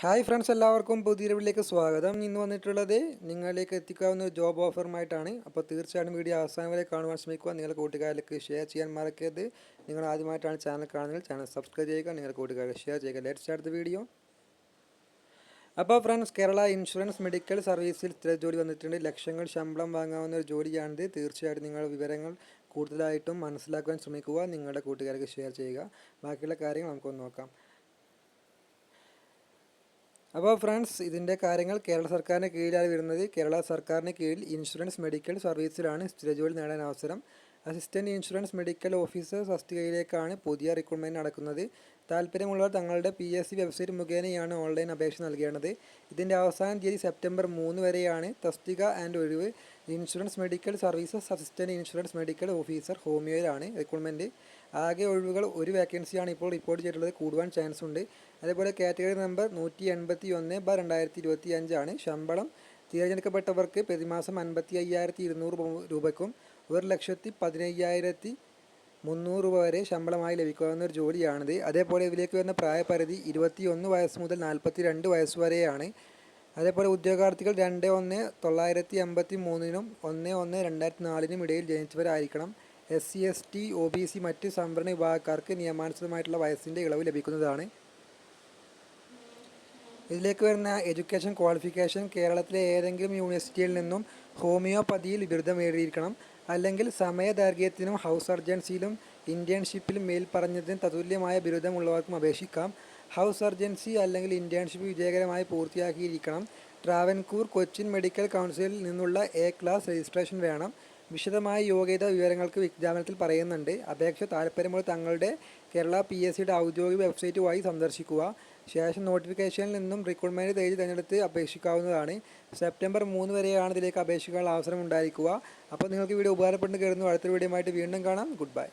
Hi friends എല്ലാവർക്കും പുതിയ വീട്ടിലേക്ക് സ്വാഗതം. ഇന്ന് വന്നിട്ടുള്ളത് നിങ്ങളിലേക്ക് എത്തിക്കാവുന്ന ഒരു ജോബ് ഓഫറുമായിട്ടാണ് അപ്പോൾ തീർച്ചയായിട്ടും വീഡിയോ അവസാനം വരെ കാണുവാൻ ശ്രമിക്കുക. നിങ്ങളുടെ കൂട്ടുകാരിലേക്ക് ഷെയർ ചെയ്യാൻ മറക്കരുത്. നിങ്ങൾ ആദ്യമായിട്ടാണ് ചാനൽ കാണുന്നത് ചാനൽ സബ്സ്ക്രൈബ് ചെയ്യുക. നിങ്ങളുടെ കൂട്ടുകാരെ ഷെയർ ചെയ്യുക. ലെറ്റ് സ്റ്റാർട്ട് വീഡിയോ അപ്പോൾ ഫ്രണ്ട്സ് കേരള ഇൻഷുറൻസ് മെഡിക്കൽ സർവീസിൽ സ്ഥിര ജോലി വന്നിട്ടുണ്ട്. ലക്ഷങ്ങൾ ശമ്പളം വാങ്ങാവുന്ന ഒരു ജോലിയാണിത്. തീർച്ചയായിട്ടും നിങ്ങളുടെ വിവരങ്ങൾ കൂടുതലായിട്ടും മനസ്സിലാക്കുവാൻ ശ്രമിക്കുക. നിങ്ങളുടെ കൂട്ടുകാർക്ക് ഷെയർ ചെയ്യുക. ബാക്കിയുള്ള കാര്യങ്ങൾ നമുക്കൊന്ന് നോക്കാം. അപ്പോൾ ഫ്രണ്ട്സ് ഇതിന്റെ കാര്യങ്ങൾ കേരള സർക്കാരിന്റെ കീഴിലാണ് വരുന്നത്. കേരള സർക്കാരിന് കീഴിൽ ഇൻഷുറൻസ് മെഡിക്കൽ സർവീസിലാണ് സ്ഥിരജോലി നേടാൻ അവസരം. അസിസ്റ്റന്റ് ഇൻഷുറൻസ് മെഡിക്കൽ ഓഫീസർ തസ്തികയിലേക്കാണ് പുതിയ റിക്രൂട്ട്മെന്റ് നടക്കുന്നത്. താല്പര്യമുള്ളവർ തങ്ങളുടെ പി എസ് സി വെബ്സൈറ്റ് മുഖേനയാണ് ഓൺലൈൻ അപേക്ഷ നൽകേണ്ടത്. ഇതിന്റെ അവസാന തീയതി സെപ്റ്റംബർ മൂന്ന് വരെയാണ് തസ്തിക ആൻഡ് ഒഴിവ്. Insurance medical services assistant insurance medical officer ഹോമിയോയിലാണ് recruitment ആകെ ഒഴിവുകൾ ഒരു വേക്കൻസിയാണ് ഇപ്പോൾ റിപ്പോർട്ട് ചെയ്തിട്ടുള്ളത്. കൂടുവാൻ ചാൻസ് ഉണ്ട് അതേപോലെ കാറ്റഗറി നമ്പർ നൂറ്റി എൺപത്തി ഒന്ന് ബ രണ്ടായിരത്തി ഇരുപത്തി അഞ്ചാണ് ശമ്പളം തിരഞ്ഞെടുക്കപ്പെട്ടവർക്ക് പ്രതിമാസം അൻപത്തി അയ്യായിരത്തി ഇരുന്നൂറ് രൂപയ്ക്കും ഒരു ലക്ഷത്തി പതിനയ്യായിരത്തി മുന്നൂറ് രൂപ വരെ ശമ്പളമായി ലഭിക്കാവുന്ന ഒരു ജോലിയാണിത്. അതേപോലെ ഇതിലേക്ക് വരുന്ന പ്രായപരിധി ഇരുപത്തി ഒന്ന് വയസ്സ് മുതൽ നാൽപ്പത്തി രണ്ട് വയസ്സ് വരെയാണ്. അതേപോലെ ഉദ്യോഗാർത്ഥികൾ രണ്ട് ഒന്ന് തൊള്ളായിരത്തി എൺപത്തി മൂന്നിനും ഒന്ന് ഒന്ന് രണ്ടായിരത്തി നാലിനും ഇടയിൽ ജനിച്ചവരായിരിക്കണം. S C S T O B C മറ്റ് സംവരണ വിഭാഗക്കാർക്ക് നിയമാനുസൃതമായിട്ടുള്ള വയസ്സിന്റെ ഇളവ് ലഭിക്കുന്നതാണ്. ഇതിലേക്ക് വരുന്ന എഡ്യൂക്കേഷൻ ക്വാളിഫിക്കേഷൻ കേരളത്തിലെ ഏതെങ്കിലും യൂണിവേഴ്സിറ്റിയിൽ നിന്നും ഹോമിയോപ്പതിയിൽ ബിരുദം നേടിയിരിക്കണം. അല്ലെങ്കിൽ സമയദൈർഘ്യത്തിനും ഹൗസ് സർജൻസിയിലും മേൽ പറഞ്ഞതിന് തതുല്യമായ ബിരുദമുള്ളവർക്കും അപേക്ഷിക്കാം. ഹൗസ് സർജൻസി അല്ലെങ്കിൽ ഇന്റേൺഷിപ്പ് വിജയകരമായി പൂർത്തിയാക്കിയിരിക്കണം. ട്രാവൻകൂർ കൊച്ചിൻ മെഡിക്കൽ കൗൺസിലിൽ നിന്നുള്ള എ ക്ലാസ് രജിസ്ട്രേഷൻ വേണം. വിശദമായ യോഗ്യത വിവരങ്ങൾക്ക് വിജ്ഞാപനത്തിൽ പറയുന്നുണ്ട്. അപേക്ഷ താല്പര്യമുള്ള തങ്ങളുടെ കേരള പി എസ് സിയുടെ ഔദ്യോഗിക വെബ്സൈറ്റുമായി സന്ദർശിക്കുക. ശേഷം നോട്ടിഫിക്കേഷനിൽ നിന്നും റിക്രൂട്ട്മെന്റ് തേജ് തിരഞ്ഞെടുത്ത് അപേക്ഷിക്കാവുന്നതാണ്. സെപ്റ്റംബർ മൂന്ന് വരെയാണ് ഇതിലേക്ക് അപേക്ഷിക്കാനുള്ള അവസരം ഉണ്ടായിരിക്കുക. അപ്പോൾ നിങ്ങൾക്ക് വീഡിയോ ഉപകാരപ്പെട്ട് കരുതുന്നു. അടുത്തൊരു വീഡിയോ വീണ്ടും കാണാം. Good bye